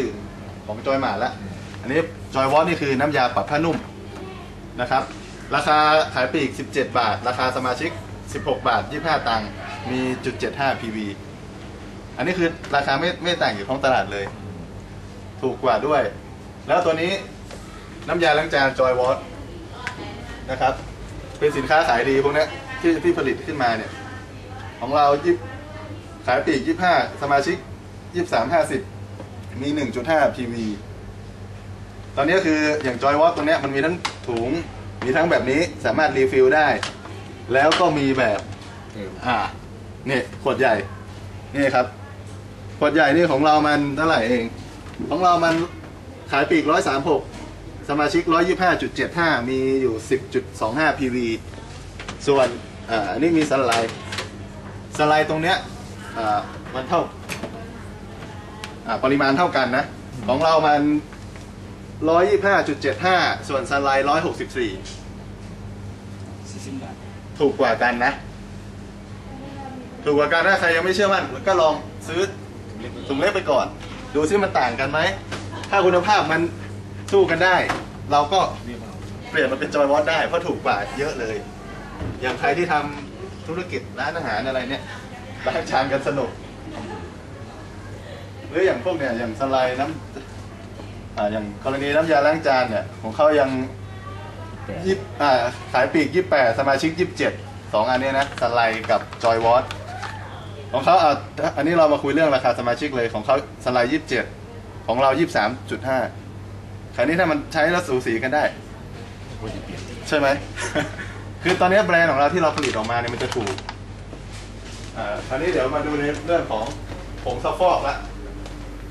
ดื่มของจอยหมาละอันนี้จอยวอตนี่คือน้ำยาปรับผ้านุ่มนะครับ ราคาขายปลีก 17 บาท ราคาสมาชิก 16 บาท 25 ตังค์มีจุด75 PV อันนี้คือราคาไม่ไม่ต่างอยู่ท้องตลาดเลย ถูกกว่าด้วย แล้วตัวนี้น้ำยาล้างจานจอยวอตนะครับ เป็นสินค้าขายดีพวกนี้ที่ที่ผลิตขึ้นมาเนี่ย ของเรายิบขายปลีก 25 สมาชิก 23 50 มี 1.5 PV ตอนนี้คืออย่างจอยวอตตัวเนี้มันมีทั้งถุง มีทั้งแบบนี้สามารถรีฟิลได้ แล้วก็มีแบบอ่านี่ขวดใหญ่ นี่ครับขวดใหญ่นี่ของเรามันเท่าไหร่เอง ของเรามันขายปีก 136 สมาชิก 125.75 มีอยู่ 10.25 PV ส่วนอ่าอันนี้มีสไลด์ สไลด์ตรงเนี้ยอ่ามันเท่า ปริมาณเท่ากันนะ ของเรามัน 125.75 ส่วนสไลด์164สี่สิบบาทถูกกว่ากันนะ ถูกกว่ากันถ้าใครยังไม่เชื่อมั่นก็ลองซื้อถุงเล็กไปก่อน ดูซิมันต่างกันไหม ถ้าคุณภาพมันสู้กันได้ เราก็เรียบร้อยเปลี่ยนมาเป็นจอยวอตได้เพราะถูกกว่าเยอะเลย อย่างใครที่ทำธุรกิจร้านอาหารอะไรเนี่ยล้างชานกันสนุกห รืออย่างพวกเนี่ยอย่างสไลด์น้ำอ่าอย่างกรณีน้ำยาล้างจานเนี่ยของเขายังแปดยี่อ่าขายปลีกยี่แปดสมาชิกยี่เจ็ดสองอันเนี้ยนะสไลด์กับจอยวอตของเขาเอาอันนี้เรามาคุยเรื่องราคาสมาชิกเลยของเขาสไลด์ยี่เจ็ดของเรายี่สามจุดห้าคราวนี้ถ้ามันใช้แล้วสูสีกันได้ว่าจะเปลี่ยนใช่ไหม คือตอนนี้แบรนด์ของเราที่เราผลิตออกมาเนี่ยมันจะถูกอ่าคราวนี้เดี๋ยวมาดูในเรื่องของผงซักฟอกละ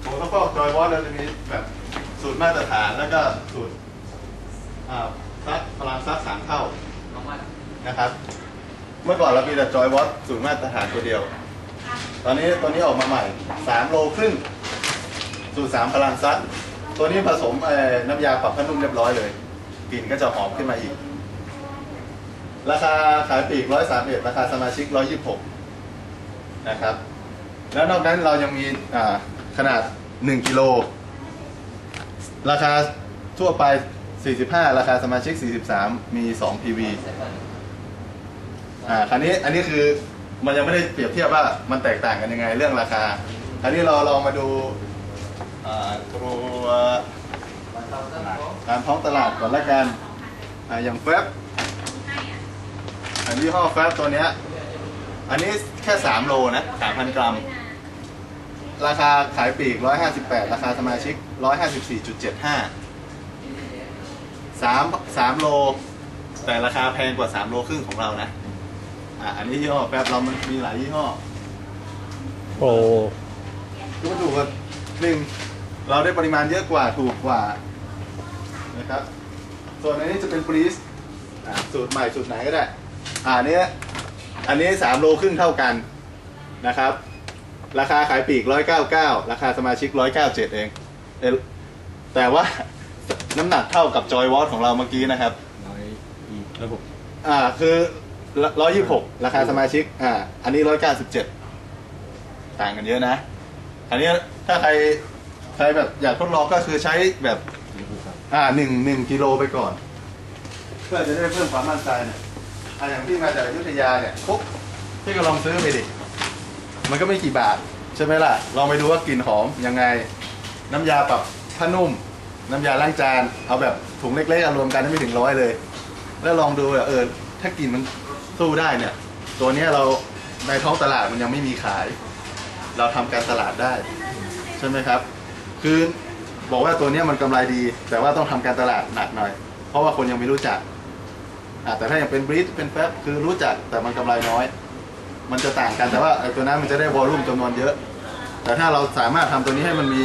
ผงซักฟอกจอยวอตเราจะมีแบบสูตรมาตรฐานแล้วก็สูตรอ่าซักพลังซักสามเท่านะครับ เมื่อก่อนเรามีแต่จอยวอตสูตรมาตรฐานตัวเดียว ตอนนี้ตัวนี้ออกมาใหม่สามโลครึ่งสูตรสามพลังซักตัวนี้ผสมเอ่อน้ำยาปรับผ้านุ่มเรียบร้อยเลยกลิ่นก็จะหอมขึ้นมาอีก ราคาขายปลีกร้อยสามเอ็ดราคาสมาชิกร้อยยี่สิบหกนะครับ แล้วนอกนั้นเรายังมีอ่าขนาด หนึ่งกิโล ราคาทั่วไป 45 ราคาสมาชิก 43 มี 2 PV อ่าคราวนี้อันนี้คือมันยังไม่ได้เปรียบเทียบว่ามันแตกต่างกันยังไงเรื่องราคาคราวนี้เราลองมาดูอ่าตัวตามท้องตลาดก่อนละกันอ่าอย่างแฟบอันยี่ห้อแฟบตัวเนี้ยอันนี้แค่ 3 โลนะ 3,000 กรัม ราคาขายปลีก 158 ราคาสมาชิก 154.75สามสามโล แต่ราคาแพงกว่าสามโลครึ่งของเรานะ อะ อันนี้ยี่ห้อแป๊บเรามันมีหลายยี่ห้อโอ้คือมันถูกกว่าหนึ่งเราได้ปริมาณเยอะกว่าถูกกว่านะครับ ส่วนอันนี้จะเป็นฟรีสอะสูตรใหม่สูตรไหนก็ได้ อ่าอันเนี้ยอันนี้สามโลครึ่งเท่ากันนะครับ ราคาขายปลีกร้อยเก้าเก้าราคาสมาชิกร้อยเก้าเจ็ดเองเอ่อแต่ว่าน้ำหนักเท่ากับจอยวอตของเราเมื่อกี้นะครับร้อยอีกระบบอ่าคือร้อยยี่หกราคาสมาชิก อ่า อันนี้ร้อยเก้าสิบเจ็ดต่างกันเยอะนะ อันนี้ถ้าใครใครแบบอยากทดลองก็คือใช้แบบระบบครับอ่าหนึ่งหนึ่งกิโลไปก่อน เพื่อจะได้เพิ่มความมั่นใจเนี่ยอ่าอย่างที่มาจากอยุธยาเนี่ยปุ๊บพี่ก็ลองซื้อไปดิ มันก็ไม่กี่บาท ใช่ไหมล่ะ ลองไปดูว่ากลิ่นหอมยังไง น้ำยาปรับผ้านุ่ม น้ำยาล้างจาน เอาแบบถุงเล็กๆอารวมกันไม่ถึงร้อยเลย แล้วลองดูว่าเออถ้ากลิ่นมันสู้ได้เนี่ย ตัวนี้เราในท้องตลาดมันยังไม่มีขาย เราทำการตลาดได้ ใช่ไหมครับ คือบอกว่าตัวนี้มันกำไรดี แต่ว่าต้องทำการตลาดหนักหน่อย เพราะว่าคนยังไม่รู้จักอะแต่ถ้าอย่างเป็นบริสเป็นแฟบคือรู้จักแต่มันกำไรน้อย มันจะต่างกันแต่ว่าไอ้ตัวนั้นมันจะได้วอลลุ่มจำนวนเยอะ แต่ถ้าเราสามารถทำตัวนี้ให้มันมี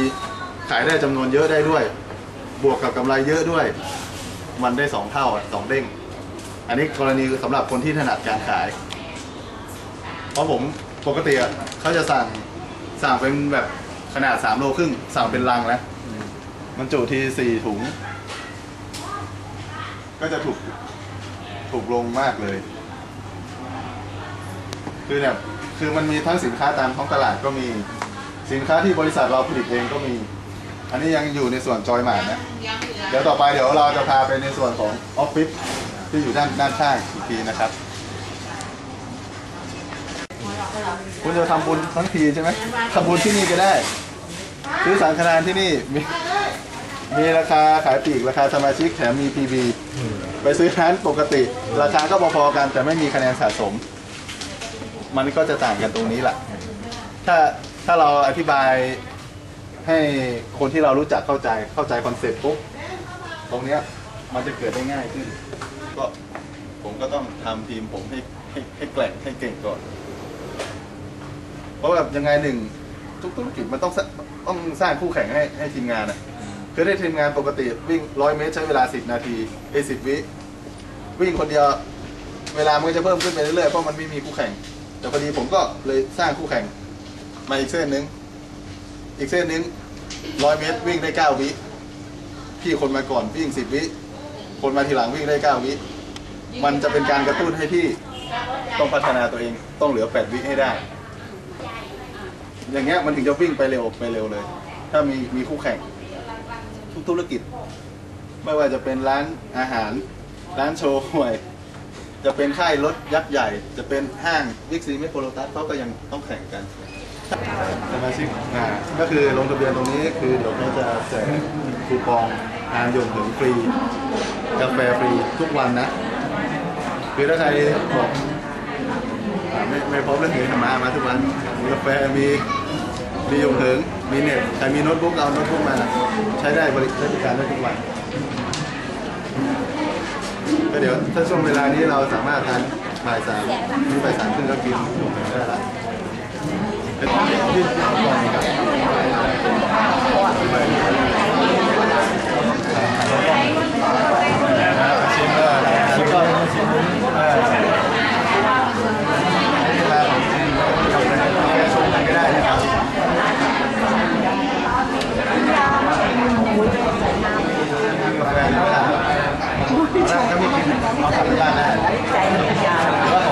ขายได้จำนวนเยอะได้ด้วย บวกกับกำไรเยอะด้วย มันได้สองเท่าสองเด้ง อันนี้กรณีสำหรับคนที่ถนัดการขาย เพราะผมปกติเขาจะสั่งสั่งเป็นแบบขนาดสามโลครึ่งสั่งเป็นลังแล้วมันจุทีสี่ถุง ก็จะถูกถูกลงมากเลย คือแบบคือมันมีทั้งสินค้าตามท้องตลาดก็มีสินค้าที่บริษัทเราผลิตเองก็มี อันนี้ยังอยู่ในส่วนจอยหมานะเดี๋ยวต่อไปเดี๋ยวเราจะพาไปในส่วนของออฟฟิศที่อยู่ด้านด้านข้างอีกทีนะครับ คุณจะทำบุญทั้งทีใช่ไหมทำบุญที่นี่ก็ได้ ซื้อสังฆทานที่นี่มีมีราคาขายปลีกราคาสมาชิกแถมมี PB ไปซื้อร้านปกติ ราคาก็พอๆกันแต่ไม่มีคะแนนสะสม มันก็จะต่างกันตรงนี้แหละ ถ้าถ้าเราอธิบายให้คนที่เรารู้จักเข้าใจเข้าใจคอนเซ็ปต์ปุ๊บตรงเนี้ยมันจะเกิดได้ง่ายขึ้น ก็ผมก็ต้องทำทีมผมให้ให้ให้แกร่งให้เก่งก่อน เพราะแบบยังไงหนึ่งทุกธุรกิจมันต้องสร้างต้องสร้างคู่แข่งให้ให้ทีมงานอะคือได้ทีมงานปกติวิ่งร้อยเมตรใช้เวลาสิบนาทีเอสิบวิ วิ่งคนเดียว เวลามันก็จะเพิ่มขึ้นไปเรื่อยๆเพราะมันไม่มีคู่แข่ง แต่พอดีผมก็เลยสร้างคู่แข่ง มาอีกเส้นหนึ่งอีกเส้นหนึ่งร้อยเมตรวิ่งได้เก้าวิพี่คนมาก่อนวิ่งสิบวิคนมาทีหลังวิ่งได้เก้าวิมันจะเป็นการกระตุ้นให้พี่ต้องพัฒนาตัวเองต้องเหลือแปดวิให้ได้ อย่างเงี้ยมันถึงจะวิ่งไปเร็วไปเร็วเลย ถ้ามีมีคู่แข่ง ทุกธุรกิจ ไม่ว่าจะเป็นร้านอาหาร ร้านโชว์หวย จะเป็นค่ายรถยักษ์ใหญ่ จะเป็นห้างวิกซีเมโครโลตัสเขาก็ยังต้องแข่งกันสมาชิกอ่าก็คือลงทะเบียนตรงนี้คือเดี๋ยวเขาจะแจกคูปองทานยนต์ถึงฟรีกาแฟฟรีทุกวันนะ คือถ้าใครบอกไม่ไม่พบเรื่องนี้มามาทุกวันมีกาแฟมีมียงเหิงมีเน็ตใครมีโน้ตบุ๊กเอาโน้ตบุ๊กมา ใช้ได้บริใช้บริการได้ทุกวัน ก็เดี๋ยวถ้าช่วงเวลานี้เราสามารถทานบ่ายสามหรือบ่ายสามครึ่งก็กินได้ละเป็นยืดก่อนครับ 好了还没进来们再来